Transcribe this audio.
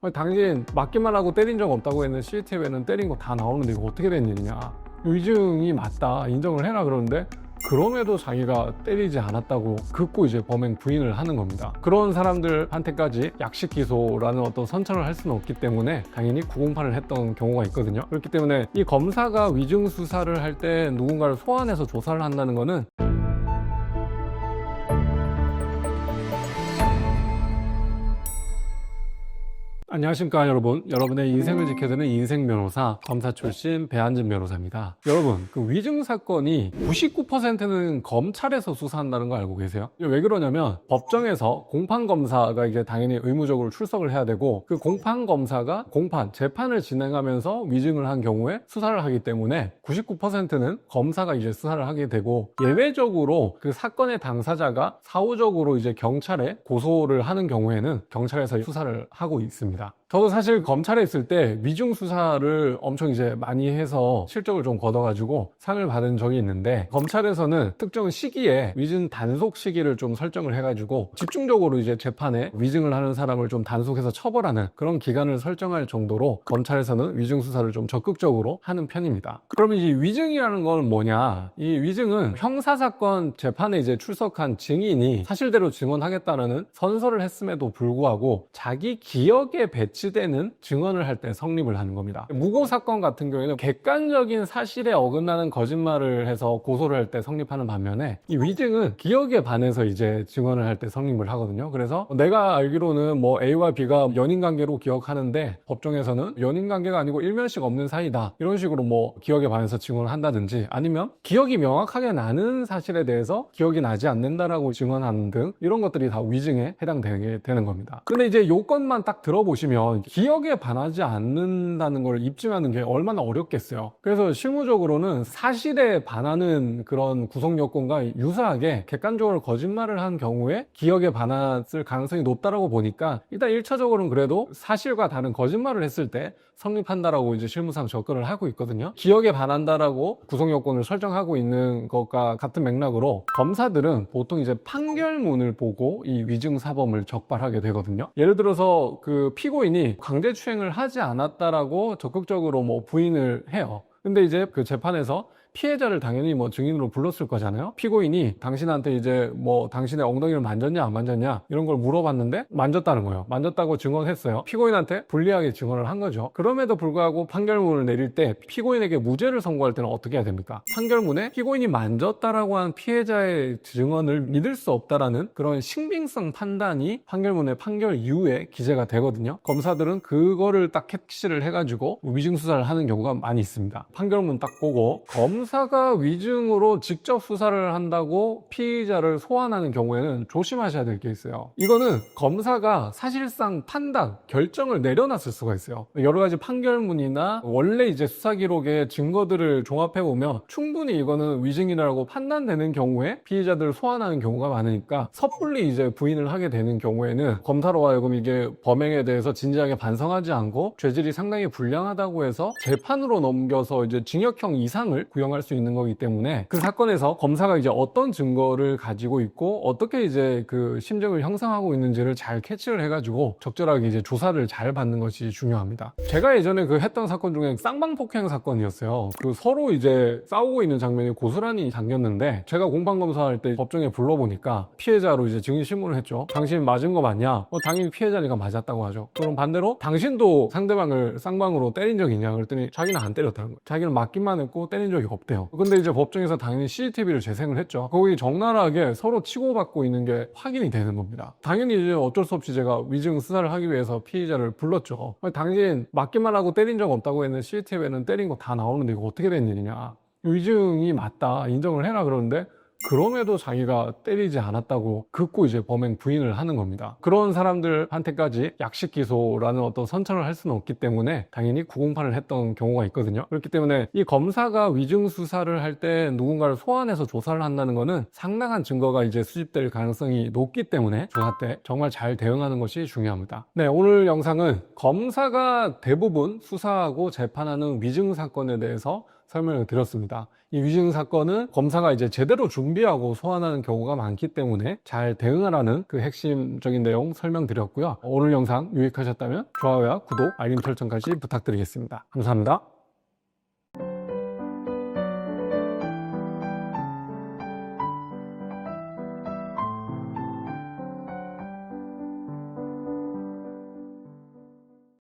아니, 당신 맞기만 하고 때린 적 없다고 했는 CCTV에는 때린 거 다 나오는데 이거 어떻게 된 일이냐 위증이 맞다 인정을 해라 그러는데 그럼에도 자기가 때리지 않았다고 긋고 이제 범행 부인을 하는 겁니다. 그런 사람들한테까지 약식 기소라는 어떤 선처를 할 수는 없기 때문에 당연히 908을 했던 경우가 있거든요. 그렇기 때문에 이 검사가 위증 수사를 할 때 누군가를 소환해서 조사를 한다는 거는 안녕하십니까 여러분 여러분의 인생을 지켜드는 인생 변호사 검사 출신 배한진 변호사입니다 여러분 그 위증 사건이 99%는 검찰에서 수사한다는 거 알고 계세요? 왜 그러냐면 법정에서 공판 검사가 이제 당연히 의무적으로 출석을 해야 되고 그 공판 검사가 공판 재판을 진행하면서 위증을 한 경우에 수사를 하기 때문에 99%는 검사가 이제 수사를 하게 되고 예외적으로 그 사건의 당사자가 사후적으로 이제 경찰에 고소를 하는 경우에는 경찰에서 수사를 하고 있습니다. 저도 사실 검찰에 있을 때 위중 수사를 엄청 이제 많이 해서 실적을 좀 거둬가지고 상을 받은 적이 있는데 검찰에서는 특정 시기에 위증 단속 시기를 좀 설정을 해가지고 집중적으로 이제 재판에 위증을 하는 사람을 좀 단속해서 처벌하는 그런 기간을 설정할 정도로 검찰에서는 위증 수사를 좀 적극적으로 하는 편입니다. 그러면 이 위증이라는 건 뭐냐? 이 위증은 형사 사건 재판에 이제 출석한 증인이 사실대로 증언하겠다는 선서를 했음에도 불구하고 자기 기억에 배치되는 증언을 할 때 성립을 하는 겁니다. 무고 사건 같은 경우에는 객관적인 사실에 어긋나는 거짓말을 해서 고소를 할 때 성립하는 반면에 이 위증은 기억에 반해서 이제 증언을 할 때 성립을 하거든요. 그래서 내가 알기로는 뭐 A와 B가 연인 관계로 기억하는데 법정에서는 연인 관계가 아니고 일면식 없는 사이다. 이런 식으로 뭐 기억에 반해서 증언을 한다든지 아니면 기억이 명확하게 나는 사실에 대해서 기억이 나지 않는다라고 증언하는 등 이런 것들이 다 위증에 해당되게 되는 겁니다. 근데 이제 요건만 딱 들어보시면 기억에 반하지 않는다는 걸 입증하는 게 얼마나 어렵겠어요. 그래서 실무적으로는 사실에 반하는 그런 구성 요건과 유사하게 객관적으로 거짓말을 한 경우에 기억에 반했을 가능성이 높다라고 보니까 일단 1차적으로는 그래도 사실과 다른 거짓말을 했을 때 성립한다라고 이제 실무상 접근을 하고 있거든요. 기억에 반한다라고 구성 요건을 설정하고 있는 것과 같은 맥락으로 검사들은 보통 이제 판결문을 보고 이 위증 사범을 적발하게 되거든요. 예를 들어서 그 피 고인이 강제추행을 하지 않았다라고 적극적으로 뭐 부인을 해요. 근데 이제 그 재판에서 피해자를 당연히 뭐 증인으로 불렀을 거잖아요. 피고인이 당신한테 이제 뭐 당신의 엉덩이를 만졌냐 안 만졌냐 이런 걸 물어봤는데 만졌다는 거예요. 만졌다고 증언했어요. 피고인한테 불리하게 증언을 한 거죠. 그럼에도 불구하고 판결문을 내릴 때 피고인에게 무죄를 선고할 때는 어떻게 해야 됩니까? 판결문에 피고인이 만졌다라고 한 피해자의 증언을 믿을 수 없다라는 그런 신빙성 판단이 판결문의 판결 이후에 기재가 되거든요. 검사들은 그거를 딱 캐치를 해가지고 위증 수사를 하는 경우가 많이 있습니다. 판결문 딱 보고 검 사가 위증으로 직접 수사를 한다고 피의자를 소환하는 경우에는 조심하셔야 될 게 있어요. 이거는 검사가 사실상 판단, 결정을 내려놨을 수가 있어요. 여러 가지 판결문이나 원래 이제 수사 기록의 증거들을 종합해 보면 충분히 이거는 위증이라고 판단되는 경우에 피의자들을 소환하는 경우가 많으니까 섣불리 이제 부인을 하게 되는 경우에는 검사로 하여금 이게 범행에 대해서 진지하게 반성하지 않고 죄질이 상당히 불량하다고 해서 재판으로 넘겨서 이제 징역형 이상을 구형 할 수 있는 거기 때문에 그 사건에서 검사가 이제 어떤 증거를 가지고 있고 어떻게 이제 그 심증을 형성하고 있는지를 잘 캐치를 해가지고 적절하게 이제 조사를 잘 받는 것이 중요합니다. 제가 예전에 그 했던 사건 중에 쌍방 폭행 사건이었어요. 그 서로 이제 싸우고 있는 장면이 고스란히 담겼는데 제가 공판 검사할 때 법정에 불러보니까 피해자로 이제 증인 신문을 했죠. 당신 맞은 거 맞냐? 어, 당연히 피해자니까 맞았다고 하죠. 그럼 반대로 당신도 상대방을 쌍방으로 때린 적이 있냐? 그랬더니 자기는 안 때렸다는 거예요. 자기는 맞기만 했고 때린 적이 없 대요. 근데 이제 법정에서 당연히 CCTV를 재생을 했죠. 거기 적나라하게 서로 치고받고 있는 게 확인이 되는 겁니다. 당연히 이제 어쩔 수 없이 제가 위증 수사를 하기 위해서 피의자를 불렀죠. 당신 맞기만 하고 때린 적 없다고 했는 CCTV에는 때린 거 다 나오는데 이거 어떻게 된 일이냐. 위증이 맞다. 인정을 해라 그러는데 그럼에도 자기가 때리지 않았다고 긋고 이제 범행 부인을 하는 겁니다. 그런 사람들한테까지 약식 기소라는 어떤 선처를 할 수는 없기 때문에 당연히 908을 했던 경우가 있거든요. 그렇기 때문에 이 검사가 위증 수사를 할 때 누군가를 소환해서 조사를 한다는 것은 상당한 증거가 이제 수집될 가능성이 높기 때문에 조사 때 정말 잘 대응하는 것이 중요합니다. 네, 오늘 영상은 검사가 대부분 수사하고 재판하는 위증 사건에 대해서 설명을 드렸습니다. 이 위증 사건은 검사가 이제 제대로 준비하고 소환하는 경우가 많기 때문에 잘 대응하라는 그 핵심적인 내용 설명드렸고요. 오늘 영상 유익하셨다면 좋아요와 구독, 알림 설정까지 부탁드리겠습니다. 감사합니다.